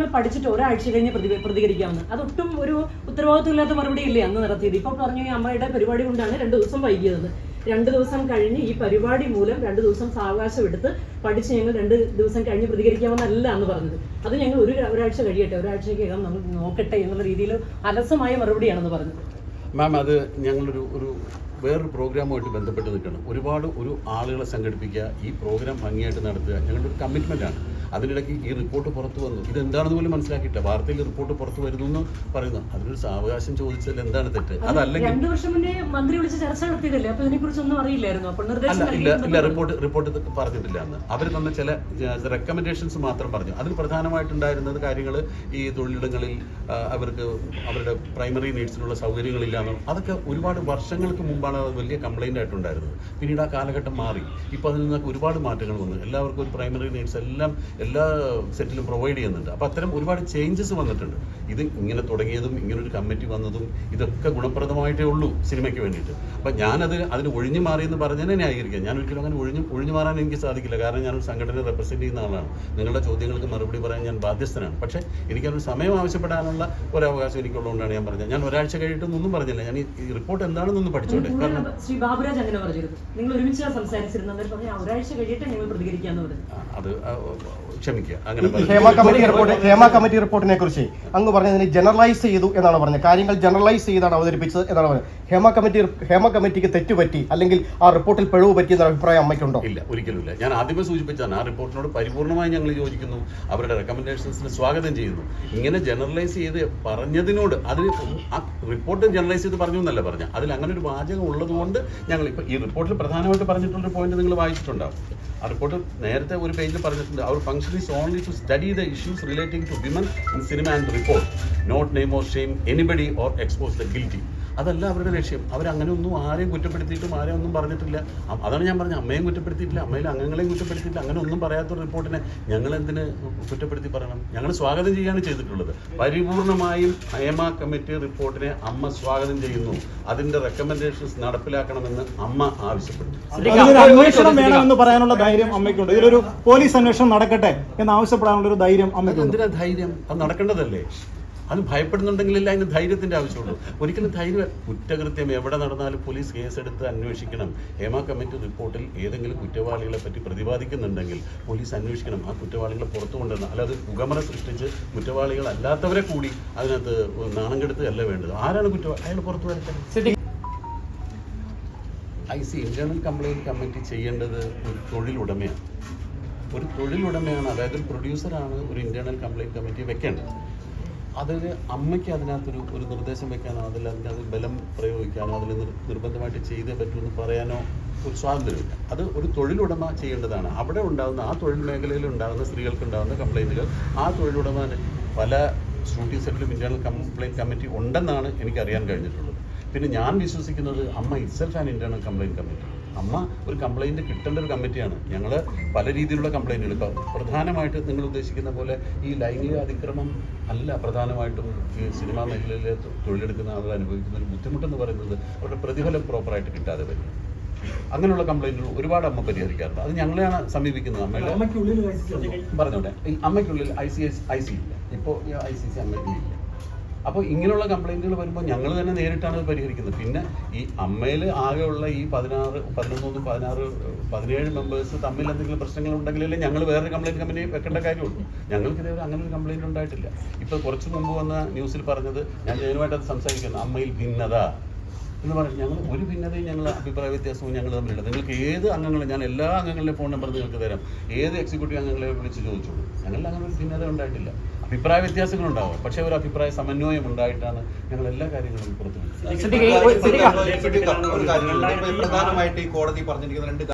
ഞങ്ങൾ പഠിച്ചിട്ട് ഒരാഴ്ച കഴിഞ്ഞ് പ്രതി പ്രതികരിക്കാമെന്ന്. അതൊട്ടും ഒരു ഉത്തരവാദിത്വമില്ലാത്ത മറുപടി ഇല്ലേ അന്ന് നടത്തിയത്. ഇപ്പൊ പറഞ്ഞു ഈ അമ്മയുടെ പരിപാടി കൊണ്ടാണ് രണ്ട് ദിവസം വൈകിയത്. രണ്ട് ദിവസം കഴിഞ്ഞ് ഈ പരിപാടി മൂലം രണ്ട് ദിവസം സാവകാശം എടുത്ത് പഠിച്ച് ഞങ്ങൾ രണ്ട് ദിവസം കഴിഞ്ഞ് പ്രതികരിക്കാമെന്നല്ല എന്ന് പറഞ്ഞത്. അത് ഞങ്ങൾ ഒരു ഒരാഴ്ച കഴിയട്ടെ. ഒരാഴ്ചക്കകം നമ്മൾ നോക്കട്ടെ എന്നുള്ള രീതിയിൽ അലസമായ മറുപടിയാണെന്ന് പറഞ്ഞത്. മാം അത് ഞങ്ങളൊരു ഒരു വേറൊരു പ്രോഗ്രാമുമായിട്ട് ബന്ധപ്പെട്ട് നിൽക്കണം. ഒരുപാട് ഒരു ആളുകളെ സംഘടിപ്പിക്കുക ഈ പ്രോഗ്രാം ഭംഗിയായിട്ട് നടത്തുക ഞങ്ങളുടെ ഒരു കമ്മിറ്റ്മെന്റ് ആണ്. അതിനിടയ്ക്ക് ഈ റിപ്പോർട്ട് പുറത്തു വന്നു. ഇത് എന്താണെന്ന് പോലും മനസ്സിലാക്കിയിട്ട് വാർത്തയിൽ റിപ്പോർട്ട് പുറത്തു വരുന്നു എന്ന് പറയുന്നു. അതിനൊരു സാവകാശം ചോദിച്ചാൽ എന്താണ് തെറ്റ്? അതല്ലെങ്കിൽ രണ്ടു വർഷം മുന്നേ മന്ത്രി വിളിച്ച് ചർച്ച നടത്തിയതല്ലേ? അപ്പൊ ഇതിനെക്കുറിച്ച് ഒന്നും അറിയില്ലായിരുന്നു. അപ്പോൾ നിർദ്ദേശം അല്ല ഇല്ല ഇല്ല റിപ്പോർട്ട് റിപ്പോർട്ട് പറഞ്ഞിട്ടില്ല അന്ന്. അവർ തന്ന ചില റെക്കമെൻഡേഷൻസ് മാത്രം പറഞ്ഞു. അതിൽ പ്രധാനമായിട്ടുണ്ടായിരുന്നത് കാര്യങ്ങൾ ഈ തൊഴിലിടങ്ങളിൽ അവർക്ക് അവരുടെ പ്രൈമറി നീഡ്സിനുള്ള സൗകര്യങ്ങളില്ല എന്നും അതൊക്കെ ഒരുപാട് വർഷങ്ങൾക്ക് മുമ്പാണ് അത് വലിയ കംപ്ലൈന്റ് ആയിട്ടുണ്ടായിരുന്നത്. പിന്നീട് ആ കാലഘട്ടം മാറി. ഇപ്പോൾ അതിൽ നിന്നൊക്കെ ഒരുപാട് മാറ്റങ്ങൾ വന്നു. എല്ലാവർക്കും ഒരു പ്രൈമറി നീഡ്സ് എല്ലാം എല്ലാ സെറ്റിലും പ്രൊവൈഡ് ചെയ്യുന്നുണ്ട്. അപ്പോൾ അത്തരം ഒരുപാട് ചേഞ്ചസ് വന്നിട്ടുണ്ട്. ഇത് ഇങ്ങനെ തുടങ്ങിയതും ഇങ്ങനൊരു കമ്മിറ്റി വന്നതും ഇതൊക്കെ ഗുണപ്രദമായിട്ടേ ഉള്ളൂ സിനിമയ്ക്ക് വേണ്ടിയിട്ട്. അപ്പം ഞാനത് അതിന് ഒഴിഞ്ഞു മാറിയെന്ന് പറഞ്ഞതിനെ ന്യായീകരിക്കാം. ഞാൻ ഒരിക്കലും അങ്ങനെ ഒഴിഞ്ഞു ഒഴിഞ്ഞു മാറാൻ എനിക്ക് സാധിക്കില്ല. കാരണം ഞാനൊരു സംഘടനയെ റെപ്രസെന്റ് ചെയ്യുന്ന ആളാണ്. നിങ്ങളുടെ ചോദ്യങ്ങൾക്ക് മറുപടി പറയാൻ ഞാൻ ബാധ്യസ്ഥനാണ്. പക്ഷേ എനിക്കൊരു സമയം ആവശ്യപ്പെടാനുള്ള ഒരവകാശം എനിക്കുള്ളതുകൊണ്ടാണ് ഞാൻ പറഞ്ഞത്. ഞാൻ ഒരാഴ്ച കഴിഞ്ഞിട്ടൊന്നും പറഞ്ഞില്ല. ഞാൻ ഈ റിപ്പോർട്ട് എന്താണെന്നൊന്ന് പഠിച്ചോട്ടെ. കാരണം ശ്രീ ബാബുരാജ് അങ്ങനെ പറഞ്ഞിരുന്നു. നിങ്ങൾ ഒരുമിച്ച് സംസാരിച്ചിരുന്നത് അന്നേരം പറഞ്ഞു "ആ, ഒരാഴ്ച കഴിയട്ടെ ഞങ്ങൾ പ്രതികരിക്കാന്ന് പറഞ്ഞു. അത് ക്ഷമിക്കുക. അങ്ങനെ പറഞ്ഞു. Hema committee report Hema committee റിപ്പോർട്ടിനെ കുറിച്ച് അങ്ങ് പറഞ്ഞതിന് ജനറലൈസ് ചെയ്തു എന്നാണ് പറഞ്ഞത്. കാര്യങ്ങൾ ജനറലൈസ് ചെയ്താണ് അവതരിപ്പിച്ചത് എന്നാണ് പറഞ്ഞത്. ഹേമ കമ്മിറ്റി ഹേമ കമ്മിറ്റിക്ക് തെറ്റുപറ്റി അല്ലെങ്കിൽ ആ റിപ്പോർട്ടിൽ പിഴവ് പറ്റി എന്ന അഭിപ്രായം അമ്മയ്ക്കുണ്ടോ? ഇല്ല ഒരിക്കലും ഇല്ല ഞാൻ ആദ്യമേ സൂചിപ്പിച്ചാണ് ആ റിപ്പോർട്ടിനോട് പരിപൂർണമായി ഞങ്ങൾ യോജിക്കുന്നു. അവരുടെ റെക്കമെൻഡേഷൻസിന് സ്വാഗതം ചെയ്യുന്നു. ഇങ്ങനെ ജനറലൈസ് ചെയ്ത് പറഞ്ഞതിനോട് അതിൽ ആ റിപ്പോർട്ട് ജനറലൈസ് ചെയ്ത് പറഞ്ഞു എന്നല്ല പറഞ്ഞ അതിൽ അങ്ങനെ ഒരു വാചകം ഉള്ളതുകൊണ്ട് ഞങ്ങൾ ഇപ്പോൾ ഈ റിപ്പോർട്ടിൽ പ്രധാനമായിട്ട് പറഞ്ഞിട്ടുള്ള പോയിന്റ് നിങ്ങൾ വായിച്ചിട്ടുണ്ടാവും. ആ റിപ്പോർട്ട് നേരത്തെ ഒരു പേജിൽ പറഞ്ഞിട്ടുണ്ട് അവർ function is only to study the issues relating to women in cinema and report not name or shame anybody or expose the guilty അതല്ല അവരുടെ ലക്ഷ്യം. അവരങ്ങനെ ഒന്നും ആരെയും കുറ്റപ്പെടുത്തിയിട്ടും ആരെയും ഒന്നും പറഞ്ഞിട്ടില്ല. അതാണ് ഞാൻ പറഞ്ഞത്. അമ്മയും കുറ്റപ്പെടുത്തിയിട്ടില്ല അമ്മയിലെ അംഗങ്ങളെയും കുറ്റപ്പെടുത്തിയിട്ടില്ല അങ്ങനെ ഒന്നും പറയാത്ത റിപ്പോർട്ടിനെ ഞങ്ങൾ എന്തിന് കുറ്റപ്പെടുത്തി പറയണം? ഞങ്ങൾ സ്വാഗതം ചെയ്യാണ് ചെയ്തിട്ടുള്ളത്. പരിപൂർണമായും നയമ കമ്മിറ്റി റിപ്പോർട്ടിനെ അമ്മ സ്വാഗതം ചെയ്യുന്നു. അതിന്റെ റെക്കമെൻഡേഷൻസ് നടപ്പിലാക്കണമെന്ന് അമ്മ ആവശ്യപ്പെട്ടു. അന്വേഷണം വേണമെന്ന് പറയാനുള്ള ധൈര്യം അമ്മയ്ക്കുണ്ട്. ഇതിലൊരു പോലീസ് അന്വേഷണം നടക്കട്ടെ എന്ന് ആവശ്യപ്പെടാനുള്ള ഒരു ധൈര്യം അമ്മയ്ക്കുണ്ട്. എന്തിനാ ധൈര്യം? അത് നടക്കേണ്ടതല്ലേ? അത് ഭയപ്പെടുന്നുണ്ടെങ്കിലല്ല അതിന് ധൈര്യത്തിന്റെ ആവശ്യമുള്ളൂ. ഒരിക്കലും ധൈര്യം കുറ്റകൃത്യം എവിടെ നടന്നാലും പോലീസ് കേസെടുത്ത് അന്വേഷിക്കണം. ഹേമ കമ്മിറ്റി റിപ്പോർട്ടിൽ ഏതെങ്കിലും കുറ്റവാളികളെ പറ്റി പ്രതിപാദിക്കുന്നുണ്ടെങ്കിൽ പോലീസ് അന്വേഷിക്കണം. ആ കുറ്റവാളികളെ പുറത്തു കൊണ്ടുവരണം അല്ലാതെ പുകമറ സൃഷ്ടിച്ച് കുറ്റവാളികളല്ലാത്തവരെ കൂടി അതിനകത്ത് നാണം കെടുത്തല്ല വേണ്ടത്? ആരാണ് കുറ്റവാളി അയാൾ പുറത്തു വരട്ടെ. I C internal complaint committee ചെയ്യേണ്ടത് ഒരു തൊഴിലുടമയാണ് ഒരു തൊഴിലുടമയാണ് അതായത് പ്രൊഡ്യൂസറാണ് ഒരു ഇന്റേണൽ കംപ്ലൈന്റ് കമ്മിറ്റി വെക്കേണ്ടത്. അതിൽ അമ്മയ്ക്ക് അതിനകത്തൊരു ഒരു നിർദ്ദേശം വെക്കാനോ അതിൽ അതിനകത്ത് ബലം പ്രയോഗിക്കാനോ അതിൽ നിർബന്ധമായിട്ട് ചെയ്തേ പറ്റൂ എന്ന് പറയാനോ ഒരു സ്വാതന്ത്ര്യമില്ല. അത് ഒരു തൊഴിലുടമ ചെയ്യേണ്ടതാണ്. അവിടെ ഉണ്ടാകുന്ന ആ തൊഴിൽ മേഖലയിൽ ഉണ്ടാകുന്ന സ്ത്രീകൾക്ക് ഉണ്ടാകുന്ന കംപ്ലൈന്റുകൾ ആ തൊഴിലുടമ പല ഷൂട്ടിംഗ് സെറ്റിലും ഇന്റേണൽ കംപ്ലൈന്റ് കമ്മിറ്റി ഉണ്ടെന്നാണ് എനിക്കറിയാൻ കഴിഞ്ഞിട്ടുള്ളത്. പിന്നെ ഞാൻ വിശ്വസിക്കുന്നത് AMMA itself and internal complaint committee AMMA ഒരു കംപ്ലൈന്റ് കിട്ടേണ്ട ഒരു കമ്മിറ്റിയാണ് ഞങ്ങൾ പല രീതിയിലുള്ള കംപ്ലൈന്റുകൾ ഇപ്പോൾ പ്രധാനമായിട്ട് നിങ്ങൾ ഉദ്ദേശിക്കുന്ന പോലെ ഈ ലൈംഗിക അതിക്രമം അല്ല. പ്രധാനമായിട്ടും ഈ സിനിമാ മേഖലയിലെ തൊഴിലെടുക്കുന്ന ആളുകൾ അനുഭവിക്കുന്ന ഒരു ബുദ്ധിമുട്ടെന്ന് പറയുന്നത് അവരുടെ പ്രതിഫലം പ്രോപ്പറായിട്ട് കിട്ടാതെ വരും. അങ്ങനെയുള്ള കംപ്ലൈന്റുകൾ ഒരുപാട് അമ്മ പരിഹരിക്കാറുണ്ട്. അത് ഞങ്ങളെയാണ് സമീപിക്കുന്നത്. അമ്മയുടെ പറഞ്ഞോട്ടെ. അമ്മയ്ക്കുള്ളിൽ ഐ സി ഐ സി ഇല്ല. ഇപ്പോൾ ഐ സി സി അമ്മയ്ക്കില്ല അപ്പോൾ ഇങ്ങനെയുള്ള കംപ്ലൈന്റുകൾ വരുമ്പോൾ ഞങ്ങൾ തന്നെ നേരിട്ടാണ് അത് പരിഹരിക്കുന്നത്. പിന്നെ ഈ അമ്മയിൽ ആകെയുള്ള ഈ പതിനാറ് പതിനൊന്നും പതിനാറ് പതിനേഴ് മെമ്പേഴ്സ് തമ്മിൽ എന്തെങ്കിലും പ്രശ്നങ്ങൾ ഉണ്ടെങ്കിലല്ലേ ഞങ്ങൾ വേറൊരു കംപ്ലൈന്റ് കമ്പനി വെക്കേണ്ട കാര്യമുള്ളൂ. ഞങ്ങൾക്ക് ഇതേവരെ അങ്ങനെ ഒരു കംപ്ലൈന്റ് ഉണ്ടായിട്ടില്ല. ഇപ്പോൾ കുറച്ച് മുമ്പ് വന്ന ന്യൂസിൽ പറഞ്ഞത് ഞാൻ ജനുവായിട്ട് അത് സംസാരിക്കുന്നു. അമ്മയിൽ ഭിന്നത. എന്ന് പറഞ്ഞു ഞങ്ങൾ ഒരു ഭിന്നതയും ഞങ്ങൾ അഭിപ്രായ വ്യത്യാസവും ഞങ്ങൾ തമ്മിലില്ല. നിങ്ങൾക്ക് ഏത് അംഗങ്ങളും ഞാൻ എല്ലാ അംഗങ്ങളുടെയും ഫോൺ നമ്പർ നിങ്ങൾക്ക് തരാം. ഏത് എക്സിക്യൂട്ടീവ് അംഗങ്ങളെ വിളിച്ച് ചോദിച്ചോളൂ ഞങ്ങളിൽ അങ്ങനെ ഒരു ഭിന്നത ഉണ്ടായിട്ടില്ല. അഭിപ്രായ വ്യത്യാസങ്ങൾ ഉണ്ടാവും. പക്ഷേ ഒരു അഭിപ്രായ സമന്വയം ഉണ്ടായിട്ടാണ് ഞങ്ങൾ എല്ലാ കാര്യങ്ങളും പുറത്തു പ്രധാനമായിട്ട് ഈ കോടതി പറഞ്ഞിരിക്കുന്ന രണ്ട്